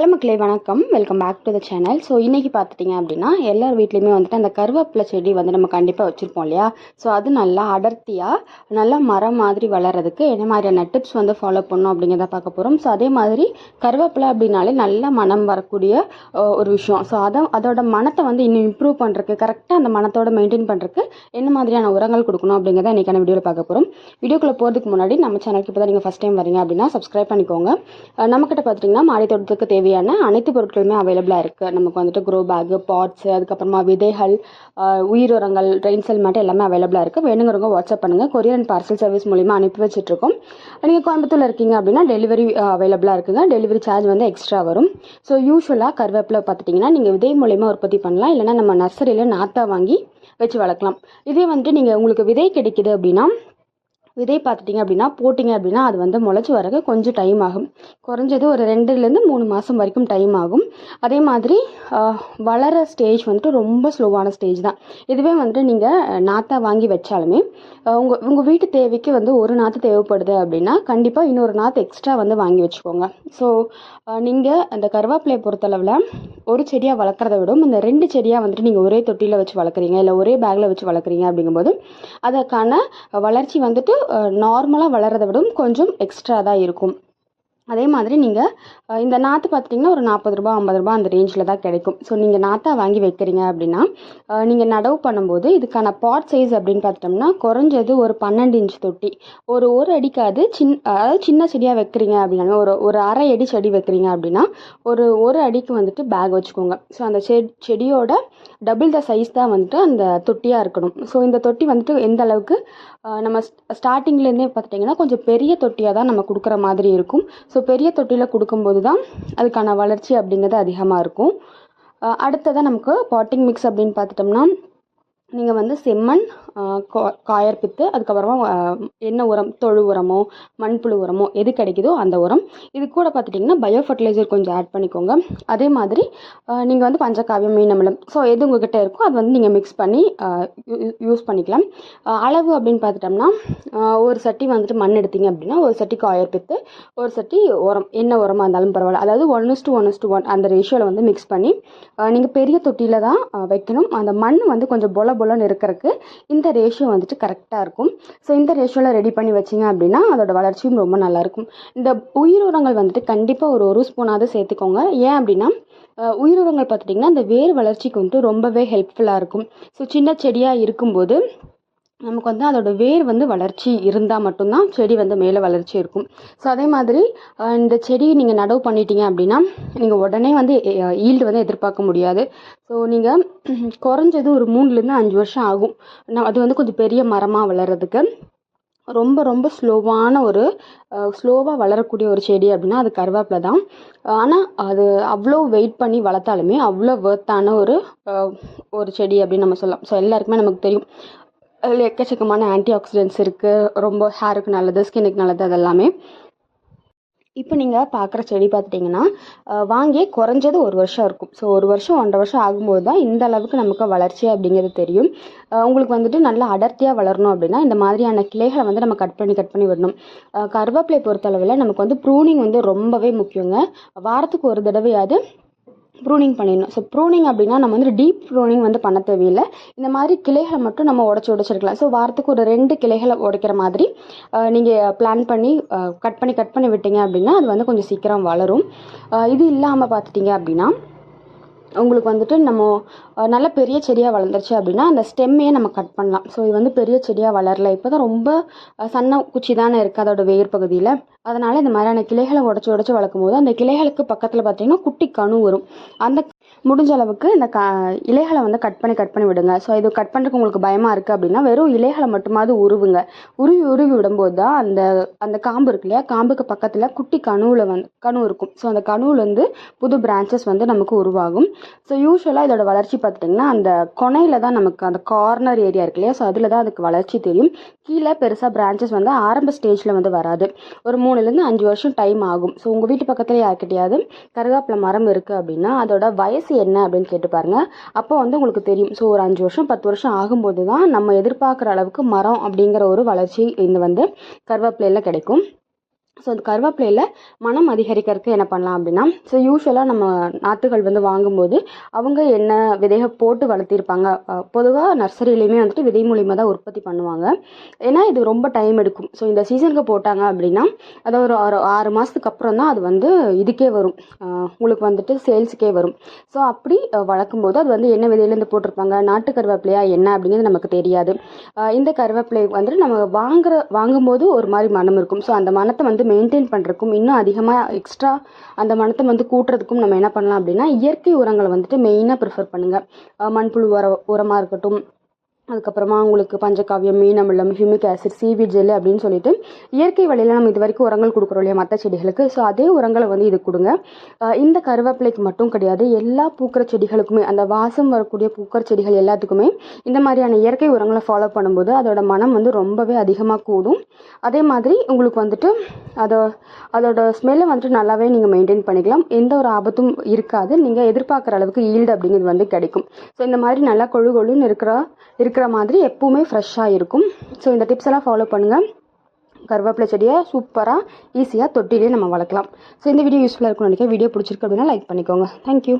Hello மக்களே வணக்கம். Welcome back to the channel so இன்றைக்கி பார்த்துட்டிங்க அப்படின்னா எல்லார் வீட்லேயுமே வந்துட்டு அந்த கருவேப்பிலை செடி வந்து நம்ம கண்டிப்பாக வச்சுருப்போம் இல்லையா? ஸோ அது நல்லா அடர்த்தியாக நல்லா மரம் மாதிரி வளர்கிறதுக்கு என்ன மாதிரியான டிப்ஸ் வந்து ஃபாலோ பண்ணணும் அப்படிங்கிறத பார்க்க போகிறோம் ஸோ அதே மாதிரி கருவேப்பிலை அப்படின்னாலே நல்ல மனம் வரக்கூடிய ஒரு விஷயம். ஸோ அதை அதோட மனத்தை வந்து இன்னும் இம்ப்ரூவ் பண்ணுறதுக்கு கரெக்டாக அந்த மனத்தோட மெயின்டைன் பண்ணுறதுக்கு என்ன மாதிரியான உரங்கள் கொடுக்கணும் அப்படிங்கிறத இன்றைக்கான வீடியோவில் பார்க்க போகிறோம் வீடியோக்குள்ளே போகிறதுக்கு முன்னாடி நம்ம சேனலுக்கு இப்போ தான் நீங்கள் ஃபஸ்ட் டைம் வரீங்க அப்படின்னா சப்ஸ்கிரைப் பண்ணிக்கோங்க. நம்மக்கிட்ட பார்த்துட்டிங்கன்னா மாடி தோட்டத்துக்கு தேவையான அனைத்து பொருட்களுமே அவைலபிளாக இருக்குது நமக்கு வந்துட்டு க்ரோ பேக்கு பாட்ஸு அதுக்கப்புறமா விதைகள் உயிர் உரங்கள் ரெயின் செல் மேட்டு எல்லாமே அவைலபிளாக இருக்குது வேணுங்கிறவங்க வாட்ஸ்அப் பண்ணுங்கள் கொரியர் அண்ட் பார்சல் சர்வீஸ் மூலிமா அனுப்பி வச்சுட்ருக்கோம். நீங்கள் கோயம்புத்தூரில் இருக்கீங்க அப்படின்னா டெலிவரி அவைலபிளாக இருக்குங்க. டெலிவரி சார்ஜ் வந்து எக்ஸ்ட்ரா வரும். ஸோ யூஸ்வலாக கருவேப்பிலை பார்த்துட்டிங்கன்னா நீங்கள் விதை மூலிமா உற்பத்தி பண்ணலாம். இல்லைன்னா நம்ம நர்சரியில் நாத்தா வாங்கி வச்சு வளர்க்கலாம். இதே வந்துட்டு நீங்கள் உங்களுக்கு விதை கிடைக்குது அப்படின்னா விதை பார்த்துட்டிங்க அப்படின்னா போட்டிங்க அப்படின்னா அது வந்து முளைச்சி வரக்கு கொஞ்சம் டைம் ஆகும். குறைஞ்சது ஒரு ரெண்டுலேருந்து மூணு மாதம் வரைக்கும் டைம் ஆகும். அதே மாதிரி வளர ஸ்டேஜ் வந்துட்டு ரொம்ப ஸ்லோவான ஸ்டேஜ் தான். இதுவே வந்துட்டு நீங்கள் நாற்றாக வாங்கி வச்சாலுமே உங்கள் உங்கள் வீட்டு தேவைக்கு வந்து ஒரு நாற்று தேவைப்படுது அப்படின்னா கண்டிப்பாக இன்னொரு நாற்று எக்ஸ்ட்ரா வந்து வாங்கி வச்சுக்கோங்க. ஸோ நீங்கள் அந்த கருவேப்பிலையை பொறுத்தளவில் ஒரு செடியாக வளர்க்குறத விடவும் இந்த ரெண்டு செடியாக வந்துட்டு நீங்கள் ஒரே தொட்டியில் வச்சு வளர்க்குறீங்க இல்லை ஒரே பேக்கில் வச்சு வளர்க்குறீங்க அப்படிங்கும்போது அதற்கான வளர்ச்சி வந்துட்டு நார்மலாக வளர்கிறத விட கொஞ்சம் எக்ஸ்ட்ரா தான் இருக்கும். அதே மாதிரி நீங்கள் இந்த நாற்று பார்த்துட்டிங்கன்னா ஒரு நாற்பது ரூபா ஐம்பது ரூபா அந்த ரேஞ்சில் தான் கிடைக்கும். ஸோ நீங்கள் நாற்றா வாங்கி வைக்கிறீங்க அப்படின்னா நீங்கள் நடவு பண்ணும்போது இதுக்கான பாட் சைஸ் அப்படின்னு பார்த்துட்டோம்னா குறைஞ்சது ஒரு பன்னெண்டு இன்ச் தொட்டி. ஒரு ஒரு அடிக்காது சின் அதாவது சின்ன செடியாக வைக்கிறீங்க அப்படின்னா ஒரு ஒரு அரை அடி செடி வைக்கிறீங்க அப்படின்னா ஒரு ஒரு அடிக்கு வந்துட்டு பேக் வச்சுக்கோங்க. ஸோ அந்த செ செடியோட டபுள் த சைஸ் தான் வந்துட்டு அந்த தொட்டியாக இருக்கணும். ஸோ இந்த தொட்டி வந்துட்டு எந்த அளவுக்கு நம்ம ஸ்டார்டிங்லேருந்தே பார்த்துட்டிங்கன்னா கொஞ்சம் பெரிய தொட்டியாக தான் நம்ம கொடுக்குற மாதிரி இருக்கும். ஸோ பெரிய தொட்டியில் கொடுக்கும்போது தான் அதுக்கான வளர்ச்சி அப்படிங்கிறது அதிகமாக இருக்கும். அடுத்ததாக நமக்கு பாட்டிங் மிக்ஸ் அப்படின்னு பார்த்துட்டோம்னா நீங்கள் வந்து செம்மண் கா- காயர் பித்து அதுக்கப்புறமா என்ன உரம் தொழு உரமோ மண்புழு உரமோ எது கிடைக்குதோ அந்த உரம். இது கூட பார்த்துட்டிங்கன்னா பயோ ஃபர்டிலைசர் கொஞ்சம் ஆட் பண்ணிக்கோங்க. அதே மாதிரி நீங்கள் வந்து பஞ்சகாவியம் மீன் அமிலம் ஸோ எது உங்ககிட்ட இருக்கோ அது வந்து நீங்கள் மிக்ஸ் பண்ணி யூஸ் பண்ணிக்கலாம். அளவு அப்படின்னு பார்த்துட்டோம்னா ஒரு சட்டி வந்துட்டு மண் எடுத்தீங்க அப்படின்னா ஒரு சட்டி காயர் பித்து ஒரு சட்டி உரம் என்ன உரமாக இருந்தாலும் பரவாயில்ல. அதாவது one two one two one அந்த ரேஷியோவில் வந்து மிக்ஸ் பண்ணி நீங்கள் பெரிய தொட்டியில் தான் வைக்கணும். அந்த மண் வந்து கொஞ்சம் பொல பொலன்னு இருக்கிறதுக்கு இந்த இந்த ரேஷியோ வந்துட்டு கரெக்டாக இருக்கும். ஸோ இந்த ரேஷியோவில் ரெடி பண்ணி வச்சிங்க அப்படின்னா அதோட வளர்ச்சியும் ரொம்ப நல்லாயிருக்கும் இந்த உயிர் உரங்கள் வந்துட்டு கண்டிப்பாக ஒரு ஒரு ஸ்பூனாவது சேர்த்துக்கோங்க. ஏன் அப்படின்னா உயிர் உரங்கள் பார்த்துட்டிங்கன்னா இந்த வேர் வளர்ச்சிக்கு வந்துட்டு ரொம்பவே ஹெல்ப்ஃபுல்லாக இருக்கும். ஸோ சின்ன செடியாக இருக்கும்போது நமக்கு வந்து அதோட வேர் வந்து வளர்ச்சி இருந்தால் மட்டும்தான் செடி வந்து மேலே வளர்ச்சி இருக்கும். ஸோ அதே மாதிரி இந்த செடி நீங்கள் நடவு பண்ணிட்டீங்க அப்படின்னா நீங்கள் உடனே வந்து ஈல்டு வந்து எதிர்பார்க்க முடியாது. ஸோ நீங்கள் குறைஞ்சது ஒரு மூணுலேருந்து அஞ்சு வருஷம் ஆகும். நான் அது வந்து கொஞ்சம் பெரிய மரமாக வளர்கிறதுக்கு ரொம்ப ரொம்ப ஸ்லோவான ஒரு ஸ்லோவாக வளரக்கூடிய ஒரு செடி அப்படின்னா அது கருவேப்பிலை தான். ஆனால் அது அவ்வளோ வெயிட் பண்ணி வளர்த்தாலுமே அவ்வளோ வேர்த்தான ஒரு ஒரு செடி அப்படின்னு நம்ம சொல்லலாம். ஸோ எல்லாருக்குமே நமக்கு தெரியும். அதில் எக்கச்சக்கமான ஆன்டி ஆக்சிடென்ட்ஸ் இருக்குது ரொம்ப ஹேருக்கு நல்லது ஸ்கின்னுக்கு நல்லது அதெல்லாமே. இப்போ நீங்கள் பார்க்குற செடி பார்த்துட்டிங்கன்னா வாங்கி குறைஞ்சது ஒரு வருஷம் இருக்கும். ஸோ ஒரு வருஷம் ஒன்றரை வருஷம் ஆகும்போது தான் இந்த அளவுக்கு நமக்கு வளர்ச்சி அப்படிங்கிறது தெரியும். உங்களுக்கு வந்துட்டு நல்லா அடர்த்தியாக வளரணும் அப்படின்னா இந்த மாதிரியான கிளைகளை வந்து நம்ம கட் பண்ணி கட் பண்ணி விடணும். கருவேப்பிலை பொறுத்தளவில் நமக்கு வந்து ப்ரூனிங் வந்து ரொம்பவே முக்கியங்க. வாரத்துக்கு ஒரு தடவையாவது ப்ரூனிங் பண்ணிடணும். ஸோ ப்ரூனிங் அப்படின்னா நம்ம வந்து டீப் ப்ரூனிங் வந்து பண்ண தேவையில்லை. இந்த மாதிரி கிளைகளை மட்டும் நம்ம உடச்சி உடச்சிருக்கலாம். ஸோ வாரத்துக்கு ஒரு ரெண்டு கிளைகளை உடைக்கிற மாதிரி நீங்கள் பிளான் பண்ணி கட் பண்ணி கட் பண்ணி விட்டீங்க அப்படின்னா அது வந்து கொஞ்சம் சீக்கிரம் வளரும். இது இல்லாமல் பார்த்துட்டிங்க அப்படின்னா உங்களுக்கு வந்துட்டு நம்ம நல்ல பெரிய செடியாக வளர்ந்துருச்சு அப்படின்னா அந்த ஸ்டெம்மையே நம்ம கட் பண்ணலாம். ஸோ இது வந்து பெரிய செடியாக வளரல. இப்போ தான் ரொம்ப சன்ன குச்சி தானே இருக்குது அதோட வேர் பகுதியில். அதனால் இந்த மாதிரியான கிளைகளை உடச்சி உடச்சி வளர்க்கும் போது அந்த கிளைகளுக்கு பக்கத்தில் பார்த்தீங்கன்னா குட்டி கணு வரும். அந்த முடிஞ்ச அளவுக்கு இந்த க இலைகளை வந்து கட் பண்ணி கட் பண்ணி விடுங்க. ஸோ இது கட் பண்ணுறதுக்கு உங்களுக்கு பயமாக இருக்குது அப்படின்னா வெறும் இலைகளை மட்டுமாவது உருவுங்க. உருவி உருவி விடும்போது தான் அந்த அந்த காம்பு இருக்கு இல்லையா? காம்புக்கு பக்கத்தில் குட்டி கணுவில் வந்து கணு இருக்கும். ஸோ அந்த கணுவிலேருந்து புது பிரான்ச்சஸ் வந்து நமக்கு உருவாகும். ஸோ யூஸ்வலாக இதோட வளர்ச்சி பார்த்துட்டிங்கன்னா அந்த கொனையில் தான் நமக்கு அந்த கார்னர் ஏரியா இருக்கு இல்லையா? ஸோ அதில் தான் அதுக்கு வளர்ச்சி தெரியும். கீழே பெருசாக பிரான்ச்சஸ் வந்து ஆரம்ப ஸ்டேஜில் வந்து வராது. ஒரு மூணுலேருந்து அஞ்சு வருஷம் டைம் ஆகும். ஸோ உங்கள் வீட்டு பக்கத்தில் யார்கிட்டயாவது கருவேப்பிலை மரம் இருக்குது அப்படின்னா அதோட வயசு என்ன அப்படின்னு கேட்டு பாருங்க. அப்போ வந்து உங்களுக்கு தெரியும். ஸோ ஒரு அஞ்சு வருஷம் பத்து வருஷம் ஆகும்போது தான் நம்ம எதிர்பார்க்குற அளவுக்கு மரம் அப்படிங்கிற ஒரு வளர்ச்சி இந்த வந்து கருவேப்பிலையில் கிடைக்கும். ஸோ அந்த கருவேப்பிலையில் மனம் அதிகரிக்கிறதுக்கு என்ன பண்ணலாம் அப்படின்னா ஸோ யூஸ்வலாக நம்ம நாற்றுகள் வந்து வாங்கும்போது அவங்க என்ன விதையை போட்டு வளர்த்திருப்பாங்க. பொதுவாக நர்சரியிலையுமே வந்துட்டு விதை மூலியமாக தான் உற்பத்தி பண்ணுவாங்க. ஏன்னா இது ரொம்ப டைம் எடுக்கும். ஸோ இந்த சீசனுக்கு போட்டாங்க அப்படின்னா அது ஒரு ஆறு ஆறு மாதத்துக்கு அப்புறம் தான் அது வந்து இதுக்கே வரும். உங்களுக்கு வந்துட்டு சேல்ஸுக்கே வரும். ஸோ அப்படி வளர்க்கும்போது அது வந்து என்ன விதையிலேருந்து போட்டிருப்பாங்க. நாட்டு கருவேப்பிலையா என்ன அப்படிங்கிறது நமக்கு தெரியாது. இந்த கருவேப்பிலை வந்துட்டு நம்ம வாங்குற வாங்கும்போது ஒரு மாதிரி மனம் இருக்கும். ஸோ அந்த மனத்தை வந்து மெயின்டைன் பண்ணுறதுக்கும் இன்னும் அதிகமாக எக்ஸ்ட்ரா அந்த மனத்தை வந்து கூட்டுறதுக்கும் நம்ம என்ன பண்ணலாம் அப்படின்னா இயற்கை உரங்களை வந்துட்டு மெயினாக ப்ரிஃபர் பண்ணுங்கள் மண்புழு உர உரமாக இருக்கட்டும் அதுக்கப்புறமா உங்களுக்கு பஞ்சகாவியம் மீனமிழம் ஹியூமிக் ஆசிட் சிவி ஜெல் அப்படின்னு சொல்லிட்டு இயற்கை வழியில் நம்ம இது வரைக்கும் உரங்கள் கொடுக்குறோம் இல்லையா மற்ற செடிகளுக்கு. ஸோ அதே உரங்களை வந்து இது கொடுங்க. இந்த கருவேப்பிலைக்கு மட்டும் கிடையாது எல்லா பூக்கிற செடிகளுக்குமே அந்த வாசம் வரக்கூடிய பூக்கிற செடிகள் எல்லாத்துக்குமே இந்த மாதிரியான இயற்கை உரங்களை ஃபாலோ பண்ணும்போது அதோட மனம் வந்து ரொம்பவே அதிகமாக கூடும். அதே மாதிரி உங்களுக்கு வந்துட்டு அதோ அதோட ஸ்மெல்லை வந்துட்டு நல்லாவே நீங்கள் மெயின்டைன் பண்ணிக்கலாம். எந்த ஒரு ஆபத்தும் இருக்காது. நீங்கள் எதிர்பார்க்குற அளவுக்கு ஈல்டு அப்படிங்கிறது வந்து கிடைக்கும். ஸோ இந்த மாதிரி நல்லா கொழு கொழுன்னு இருக்கிற இருக்கிற மாதிரி எப்பவுமே ஃப்ரெஷ்ஷாக இருக்கும். ஸோ இந்த டிப்ஸ் எல்லாம் ஃபாலோ பண்ணுங்கள் கருவேப்பிலை செடியை சூப்பராக ஈஸியாக தொட்டிலே நம்ம வளர்க்கலாம். ஸோ இந்த வீடியோ யூஸ்ஃபுல்லாக இருக்கும்னு நினைக்கிறேன். வீடியோ பிடிச்சிருக்கு அப்படின்னா லைக் பண்ணிக்கோங்க. தேங்க்யூ